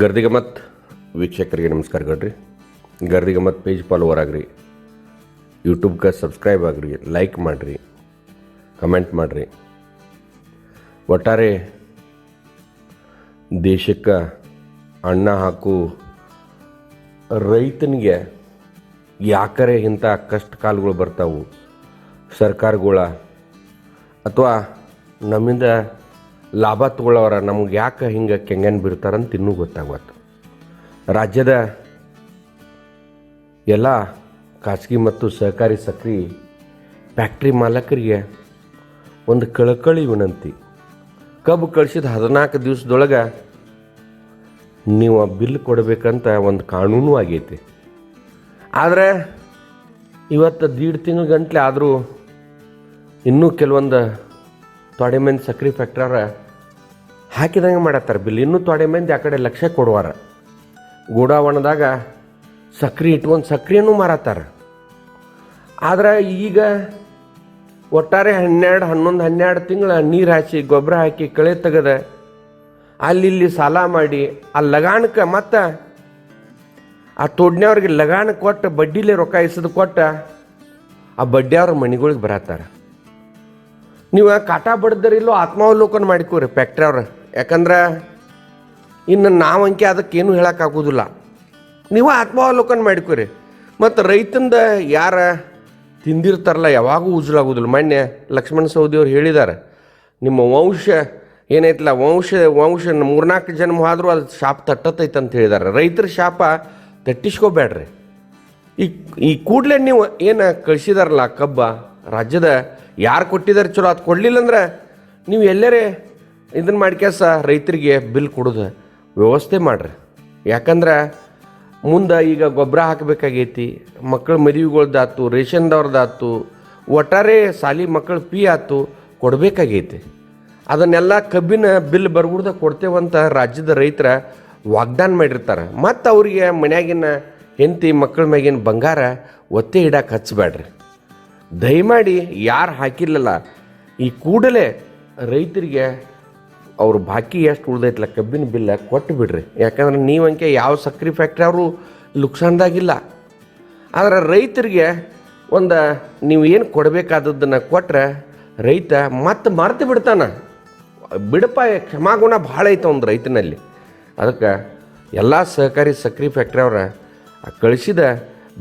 ಗರ್ದಿಗಮತ್ ವೀಕ್ಷಕರಿಗೆ ನಮಸ್ಕಾರಗಳ್ರಿ Gardigammat page follower ಆಗ್ರಿ. ಯೂಟ್ಯೂಬ್ಗೆ ಸಬ್ಸ್ಕ್ರೈಬ್ ಆಗ್ರಿ. ಲೈಕ್ ಮಾಡಿರಿ. ಕಮೆಂಟ್ ಮಾಡಿರಿ. ಒಟ್ಟಾರೆ ದೇಶಕ್ಕೆ ಅಣ್ಣ ಹಾಕು ರೈತನಿಗೆ ಯಾಕರೆ ಇಂಥ ಕಷ್ಟ ಕಾಲಗಳು ಬರ್ತಾವು? ಸರ್ಕಾರಗಳ ಅಥವಾ ನಮ್ಮಿಂದ ಲಾಭ ತಗೊಳ್ಳೋರ ನಮ್ಗೆ ಯಾಕೆ ಹಿಂಗೆ ಕೆಂಗನ್ ಬಿಡ್ತಾರಂತ ಇನ್ನೂ ಗೊತ್ತಾಗತ್ತು ರಾಜ್ಯದ ಎಲ್ಲ ಖಾಸಗಿ ಮತ್ತು ಸಹಕಾರಿ ಸಕ್ರಿ ಫ್ಯಾಕ್ಟ್ರಿ ಮಾಲಕರಿಗೆ ಒಂದು ಕಳಕಳಿ ವಿನಂತಿ. ಕಬ್ಬು ಕಳಿಸಿದ ಹದಿನಾಲ್ಕು ದಿವಸದೊಳಗೆ ನೀವು ಆ ಬಿಲ್ ಕೊಡಬೇಕಂತ ಒಂದು ಕಾನೂನು ಆಗೈತಿ. ಆದರೆ ಇವತ್ತು ದೀಡ್ ತಿಂಗಳ ಗಂಟ್ಲೆ ಆದರೂ ಇನ್ನೂ ಕೆಲವೊಂದು ತೊಡೆ ಸಕ್ರಿ ಸಕ್ರೆ ಫ್ಯಾಕ್ಟ್ರವ್ರ ಹಾಕಿದಂಗೆ ಮಾಡತ್ತಾರ. ಬಿಲ್ ಇನ್ನೂ ತೊಡೆ ಮಂದಿ ಆ ಕಡೆ ಲಕ್ಷ ಕೊಡುವಾರ. ಗೋಡಾವಣದಾಗ ಸಕ್ರೆ ಇಟ್ಕೊಂಡು ಸಕ್ರಿಯನ್ನು ಮಾರತ್ತಾರ. ಆದ್ರೆ ಈಗ ಒಟ್ಟಾರೆ ಹನ್ನೆರಡು, ಹನ್ನೊಂದು, ಹನ್ನೆರಡು ತಿಂಗಳ ನೀರು ಹಾಸಿ ಗೊಬ್ಬರ ಹಾಕಿ, ಕಳೆ ತೆಗೆದ ಅಲ್ಲಿ ಇಲ್ಲಿ ಸಾಲ ಮಾಡಿ, ಆ ಲಗಾಣಕ್ಕೆ ಮತ್ತು ಆ ತೋಡ್ನವ್ರಿಗೆ ಲಗಾಣ ಕೊಟ್ಟು, ಬಡ್ಡಿಲಿ ರೊಕ್ಕ ಇಸದು ಕೊಟ್ಟ, ಆ ಬಡ್ಡಿಯವ್ರ ಮನೆಗಳಿಗೆ ಬರತ್ತಾರ. ನೀವು ಕಾಟ ಬಡ್ದರಿಲ್ಲೋ ಆತ್ಮಾವಲೋಕನ ಮಾಡಿಕೋರಿ ಫ್ಯಾಕ್ಟ್ರಿ ಅವ್ರ. ಯಾಕಂದ್ರೆ ಇನ್ನು ನಾವಂಕೆ ಅದಕ್ಕೇನು ಹೇಳೋಕ್ಕಾಗೋದಿಲ್ಲ. ನೀವು ಆತ್ಮಾವಲೋಕನ ಮಾಡಿಕೊರಿ. ಮತ್ತು ರೈತಂದ ಯಾರ ತಿಂದಿರ್ತಾರಲ್ಲ, ಯಾವಾಗೂ ಉಜ್ಲಾಗೋದಿಲ್ಲ ಮೊನ್ನೆ ಲಕ್ಷ್ಮಣ ಸೌದಿಯವ್ರು ಹೇಳಿದ್ದಾರೆ ನಿಮ್ಮ ವಂಶ ಏನೈತಲ್ಲ, ವಂಶ ವಂಶ ಮೂರ್ನಾಲ್ಕು ಜನ್ಮ ಆದರೂ ಅದು ಶಾಪ ತಟ್ಟತೈತೆ ಅಂತ ಹೇಳಿದ್ದಾರೆ ರೈತರ ಶಾಪ ತಟ್ಟಿಸ್ಕೋಬೇಡ್ರಿ ಈ ಈ ಕೂಡಲೇ ನೀವು ಏನು ಕಳಿಸಿದಾರಲ್ಲ ಕಬ್ಬ, ರಾಜ್ಯದ ಯಾರು ಕೊಟ್ಟಿದ್ದಾರೆ ಚಲೋ ಅದು ಕೊಡಲಿಲ್ಲ ಅಂದ್ರೆ ನೀವು ಎಲ್ಲರೇ ಇದನ್ನು ಮಾಡ್ಕ್ಯಾಸ ರೈತರಿಗೆ ಬಿಲ್ ಕೊಡೋದು ವ್ಯವಸ್ಥೆ ಮಾಡ್ರಿ. ಯಾಕಂದ್ರೆ ಮುಂದೆ ಈಗ ಗೊಬ್ಬರ ಹಾಕಬೇಕಾಗೈತಿ ಮಕ್ಕಳ ಮದುವೆಗಳ್ದಾತು ರೇಷನ್ದವ್ರದ್ದಾತು ಒಟ್ಟಾರೆ ಸಾಲಿ ಮಕ್ಕಳ ಫೀ ಆತು ಕೊಡಬೇಕಾಗೈತಿ. ಅದನ್ನೆಲ್ಲ ಕಬ್ಬಿನ ಬಿಲ್ ಬರ್ಬಿಡ್ದ ಕೊಡ್ತೇವಂತ ರಾಜ್ಯದ ರೈತರ ವಾಗ್ದಾನ ಮಾಡಿರ್ತಾರೆ. ಮತ್ತು ಅವರಿಗೆ ಮನ್ಯಾಗಿನ ಹೆಂಡತಿ ಮಕ್ಕಳ ಮ್ಯಾಗಿನ ಬಂಗಾರ ಒತ್ತೆ ಇಡಕ್ಕೆ ಹಚ್ಚಬೇಡ್ರಿ. ದಯಮಾಡಿ ಯಾರು ಹಾಕಿಲ್ಲಲ್ಲ ಈ ಕೂಡಲೇ ರೈತರಿಗೆ ಅವ್ರ ಬಾಕಿ ಎಷ್ಟು ಉಳ್ದೈತಲ್ಲ ಕಬ್ಬಿನ ಬಿಲ್ಲ ಕೊಟ್ಟು ಬಿಡ್ರಿ. ಯಾಕಂದ್ರೆ ನೀವಂಕೆ ಯಾವ ಸಕ್ಕರೆ ಫ್ಯಾಕ್ಟ್ರಿ ಅವರು ಲುಕ್ಸಾನ್ದಾಗಿಲ್ಲ ಆದ್ರೆ ರೈತರಿಗೆ ಒಂದು ನೀವು ಏನು ಕೊಡಬೇಕಾದದ್ದನ್ನು ಕೊಟ್ಟರೆ ರೈತ ಮತ್ತೆ ಮರ್ತು ಬಿಡ್ತಾನೆ. ಬಿಡಪ್ಪ, ಕ್ಷಮಾಗುಣ ಭಾಳ ಐತೆ ಒಂದು ರೈತನಲ್ಲಿ. ಅದಕ್ಕೆ ಎಲ್ಲ ಸಹಕಾರಿ ಸಕ್ಕರೆ ಫ್ಯಾಕ್ಟ್ರಿ ಅವ್ರ ಕಳಿಸಿದ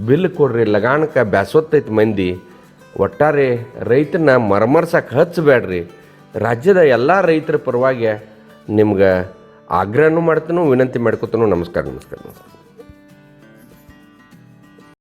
ಬಿಲ್ ಕೊಡ್ರಿ, ಲಗಾಣಕ್ಕೆ ಬ್ಯಾಸೊತ್ತೈತೆ ಮಂದಿ. ಒಟ್ಟಾರೆ ರೈತನ ಮರಮರ್ಸಕ್ಕೆ ಹಚ್ಚಬೇಡ್ರಿ. ರಾಜ್ಯದ ಎಲ್ಲ ರೈತರ ಪರವಾಗಿ ನಿಮ್ಗೆ ಆಗ್ರಹನೂ ಮಾಡ್ತಾನೂ ವಿನಂತಿ ಮಾಡ್ಕೊತಾನು ನಮಸ್ಕಾರ ನಮಸ್ಕಾರ. ನಮಸ್ಕಾರ